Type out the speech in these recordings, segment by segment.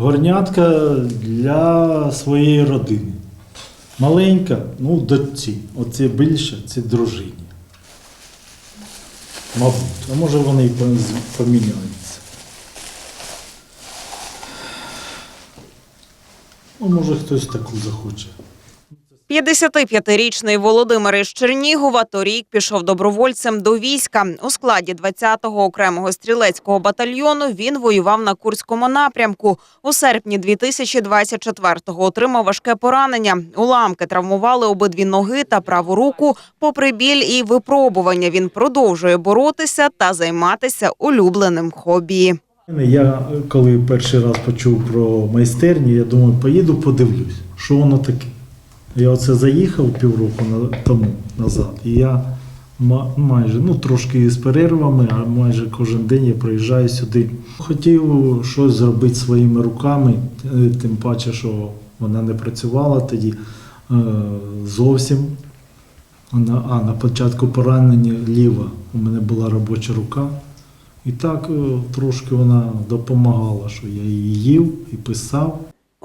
Горнятка для своєї родини. Маленька, ну, дочці. Оце більше, це дружині. Мабуть, а може вони і поміняються. Ну, може хтось таку захоче. 55-річний Володимир із Чернігова торік пішов добровольцем до війська. У складі 20-го окремого стрілецького батальйону він воював на Курському напрямку. У серпні 2024-го отримав важке поранення. Уламки травмували обидві ноги та праву руку. Попри біль і випробування, він продовжує боротися та займатися улюбленим хобі. Я коли перший раз почув про майстерні, я думаю, поїду подивлюсь, що воно таке. Я оце заїхав півроку тому назад, і я майже, ну трошки з перервами, а майже кожен день я приїжджаю сюди. Хотів щось зробити своїми руками, е, тим паче, що вона не працювала тоді е, зовсім. На, а на початку поранення ліва у мене була робоча рука. І так е, трошки вона допомагала, що я її їв і писав.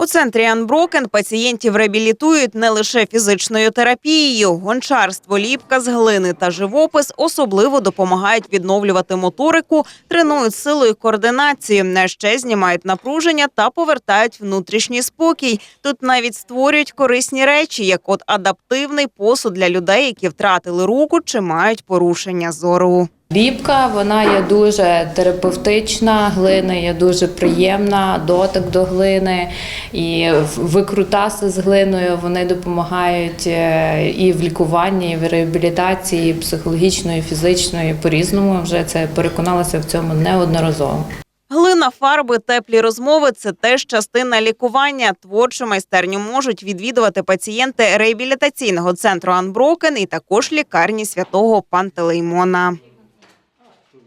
У центрі Анброкен пацієнтів реабілітують не лише фізичною терапією. Гончарство, ліпка з глини та живопис особливо допомагають відновлювати моторику, тренують силу і координацію, а ще знімають напруження та повертають внутрішній спокій. Тут навіть створюють корисні речі, як от адаптивний посуд для людей, які втратили руку чи мають порушення зору. Ліпка вона є дуже терапевтична, глина є дуже приємна, дотик до глини і викрутаси з глиною вони допомагають е, і в лікуванні, і в реабілітації, психологічної, фізичної. По-різному вже це переконалася в цьому неодноразово. Глина, фарби, теплі розмови це теж частина лікування. Творчу майстерню можуть відвідувати пацієнти реабілітаційного центру Анброкен і також лікарні святого Пантелеймона.